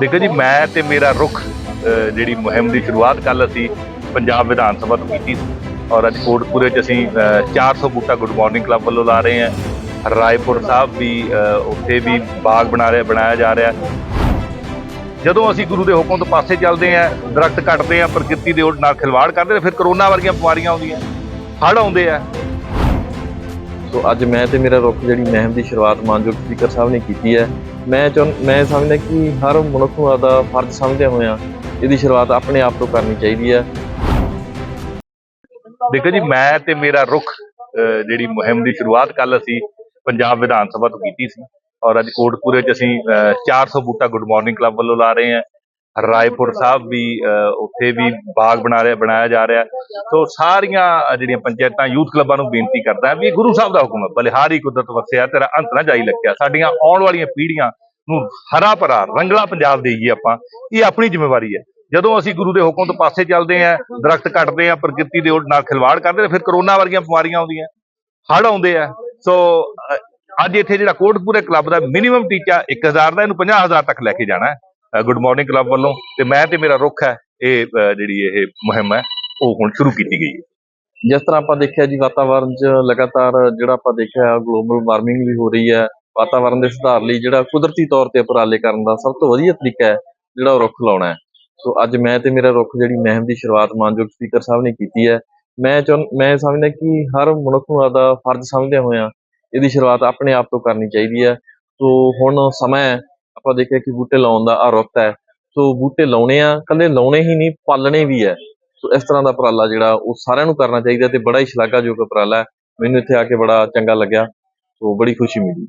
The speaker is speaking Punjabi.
ਦੇਖੋ ਜੀ, ਮੈਂ ਤੇ ਮੇਰਾ ਰੁਖ ਜਿਹੜੀ ਮੁਹਿੰਮ ਦੀ ਸ਼ੁਰੂਆਤ ਕੱਲ ਅਸੀਂ ਪੰਜਾਬ ਵਿਧਾਨ ਸਭਾ ਤੋਂ ਕੀਤੀ ਔਰ ਅੱਜ ਕੋਟਪੂਰੇ ਚ ਅਸੀਂ, ਅਹ 400 ਬੂਟਾ ਗੁੱਡ ਮਾਰਨਿੰਗ ਕਲੱਬ ਵੱਲੋਂ ਲਾ ਰਹੇ ਹਾਂ। ਰਾਏਪੁਰ ਸਾਹਿਬ ਵੀ ਉੱਥੇ ਵੀ ਬਾਗ ਬਣਾ ਰਿਹਾ, ਬਣਾਇਆ ਜਾ ਰਿਹਾ। ਜਦੋਂ ਅਸੀਂ ਗੁਰੂ ਦੇ ਹੁਕਮ ਤੋਂ ਪਾਸੇ ਚੱਲਦੇ ਆਂ ਦਰਖਤ ਕੱਟਦੇ ਆਂ ਪ੍ਰਕਿਰਤੀ ਦੇ ਉਹ ਨਾਲ ਖਿਲਵਾੜ ਕਰਦੇ ਫਿਰ ਕਰੋਨਾ ਵਰਗੀਆਂ ਬਿਮਾਰੀਆਂ ਆਉਂਦੀਆਂ। ਹੜ੍ਹ ਆਉਂਦੇ ਆ। ਸੋ ਅੱਜ ਮੈਂ ਤੇ ਮੇਰਾ ਰੁੱਖ ਜਿਹੜੀ ਮੁਹਿੰਮ ਦੀ ਸ਼ੁਰੂਆਤ ਮਾਨਯੋਗ ਸਪੀਕਰ ਸਾਹਿਬ ਨੇ ਕੀਤੀ ਹੈ ਮੈਂ ਚਾਹੁੰ ਮੈਂ ਸਮਝਦਾ ਕਿ ਹਰ ਮਨੁੱਖ ਨੂੰ ਆਦਾ ਫਰਜ਼ ਸਮਝਦੇ ਹੋਇਆ ਇਹਦੀ ਸ਼ੁਰੂਆਤ ਆਪਣੇ ਆਪ ਤੋਂ ਕਰਨੀ ਚਾਹੀਦੀ ਹੈ ਦੇਖੋ ਜੀ, ਮੈਂ ਤੇ ਮੇਰਾ ਰੁਖ, ਅਹ, ਜਿਹੜੀ ਮੁਹਿੰਮ ਦੀ ਸ਼ੁਰੂਆਤ ਕੱਲ ਅਸੀਂ ਪੰਜਾਬ ਵਿਧਾਨ ਸਭਾ ਤੋਂ ਕੀਤੀ ਸੀ। ਔਰ ਅੱਜ ਕੋਟਪੂਰੇ ਚ ਅਸੀਂ, ਅਹ 400 ਬੂਟਾ ਗੁੱਡ ਮਾਰਨਿੰਗ ਕਲੱਬ ਵੱਲੋਂ ਲਾ ਰਹੇ ਹਾਂ। ਰਾਏਪੁਰ ਸਾਹਿਬ ਵੀ, ਅਹ, ਉੱਥੇ ਵੀ ਬਾਗ ਬਣਾ ਰਿਹਾ, ਬਣਾਇਆ ਜਾ ਰਿਹਾ। ਸੋ ਸਾਰੀਆਂ ਜਿਹੜੀਆਂ ਪੰਚਾਇਤਾਂ, ਯੂਥ ਕਲੱਬਾਂ ਨੂੰ ਬੇਨਤੀ ਕਰਦਾ ਵੀ ਇਹ ਗੁਰੂ ਸਾਹਿਬ ਦਾ ਹੁਕਮ ਹੈ। ਬਲਿਹਾਰੀ ਕੁਦਰਤ ਵਸਿਆ, ਤੇਰਾ ਅੰਤ ਨਾ ਜਾਈ ਲੱਗਿਆ। ਸਾਡੀਆਂ ਆਉਣ ਵਾਲੀਆਂ ਪੀੜ੍ਹੀਆਂ ਨੂੰ ਹਰਾ ਭਰਾ, ਰੰਗਲਾ ਪੰਜਾਬ ਦੇਈਏ ਆਪਾਂ। ਇਹ ਆਪਣੀ ਜ਼ਿੰਮੇਵਾਰੀ ਹੈ। ਜਦੋਂ ਅਸੀਂ ਗੁਰੂ ਦੇ ਹੁਕਮ ਤੋਂ ਪਾਸੇ ਚੱਲਦੇ ਆਂ ਦਰਖਤ ਕੱਟਦੇ ਆਂ ਪ੍ਰਕਿਰਤੀ ਦੇ ਨਾਲ ਖਿਲਵਾੜ ਕਰਦੇ ਫਿਰ ਕਰੋਨਾ ਵਰਗੀਆਂ ਬਿਮਾਰੀਆਂ ਆਉਂਦੀਆਂ। ਹੜ੍ਹ ਆਉਂਦੇ ਆ। ਸੋ ਅੱਜ ਇੱਥੇ ਜਿਹੜਾ ਕੋਟਪੂਰੇ ਕਲੱਬ ਦਾ ਮਿਨੀਮਮ ਟੀਚਾ 1000 ਦਾ, ਇਹਨੂੰ 50000 ਤੱਕ ਲੈ ਕੇ ਜਾਣਾ ਗੁੱਡ ਮਾਰਨਿੰਗ ਕਲੱਬ ਵੱਲੋਂ ਤੇ ਮੈਂ ਤੇ ਮੇਰਾ ਰੁੱਖ ਹੈ, ਇਹ ਜਿਹੜੀ ਇਹ ਮੁਹਿੰਮ ਹੈ, ਉਹ ਹੁਣ ਸ਼ੁਰੂ ਕੀਤੀ ਗਈ ਹੈ। ਜਿਸ ਤਰ੍ਹਾਂ ਆਪਾਂ ਦੇਖਿਆ ਜੀ ਵਾਤਾਵਰਣ 'ਚ ਲਗਾਤਾਰ ਜਿਹੜਾ ਆਪਾਂ ਦੇਖਿਆ ਗਲੋਬਲ ਵਾਰਮਿੰਗ ਵੀ ਹੋ ਰਹੀ ਹੈ। ਵਾਤਾਵਰਣ ਦੇ ਸੁਧਾਰ ਲਈ ਜਿਹੜਾ ਕੁਦਰਤੀ ਤੌਰ ਤੇ ਉਪਰਾਲੇ ਕਰਨ ਦਾ ਸਭ ਤੋਂ ਵਧੀਆ ਤਰੀਕਾ ਹੈ, ਜਿਹੜਾ ਉਹ ਰੁੱਖ ਲਾਉਣਾ ਹੈ। ਸੋ ਅੱਜ ਮੈਂ ਤੇ ਮੇਰਾ ਰੁੱਖ ਜਿਹੜੀ ਮੁਹਿੰਮ ਦੀ ਸ਼ੁਰੂਆਤ ਮਾਨਯੋਗ ਸਪੀਕਰ ਸਾਹਿਬ ਨੇ ਕੀਤੀ ਹੈ। ਮੈਂ ਚਾਹੁੰ, ਮੈਂ ਸਮਝਦਾ ਕਿ ਹਰ ਮਨੁੱਖ ਨੂੰ ਆਦਾ ਫਰਜ਼ ਸਮਝਦੇ ਹੋਇਆ ਇਹਦੀ ਸ਼ੁਰੂਆਤ ਆਪਣੇ ਆਪ ਤੋਂ ਕਰਨੀ ਚਾਹੀਦੀ ਹੈ। ਸੋ ਹੁਣ ਸਮਾਂ ਆਪਾਂ ਦੇਖਿਆ ਕਿ ਬੂਟੇ ਲਾਉਣ ਦਾ ਆ ਰੁੱਤ ਹੈ। ਸੋ ਬੂਟੇ ਲਾਉਣੇ ਆ ਕੱਲੇ ਲਾਉਣੇ ਹੀ ਨਹੀਂ, ਪਾਲਣੇ ਵੀ ਹੈ। ਸੋ ਇਸ ਤਰ੍ਹਾਂ ਦਾ ਉਪਰਾਲਾ ਜਿਹੜਾ ਉਹ ਸਾਰਿਆਂ ਨੂੰ ਕਰਨਾ ਚਾਹੀਦਾ ਤੇ ਬੜਾ ਹੀ ਸ਼ਲਾਘਾਯੋਗ ਉਪਰਾਲਾ ਹੈ। ਮੈਨੂੰ ਇੱਥੇ ਆ ਕੇ ਬੜਾ ਚੰਗਾ ਲੱਗਿਆ। ਸੋ ਬੜੀ ਖੁਸ਼ੀ ਮਿਲੀ।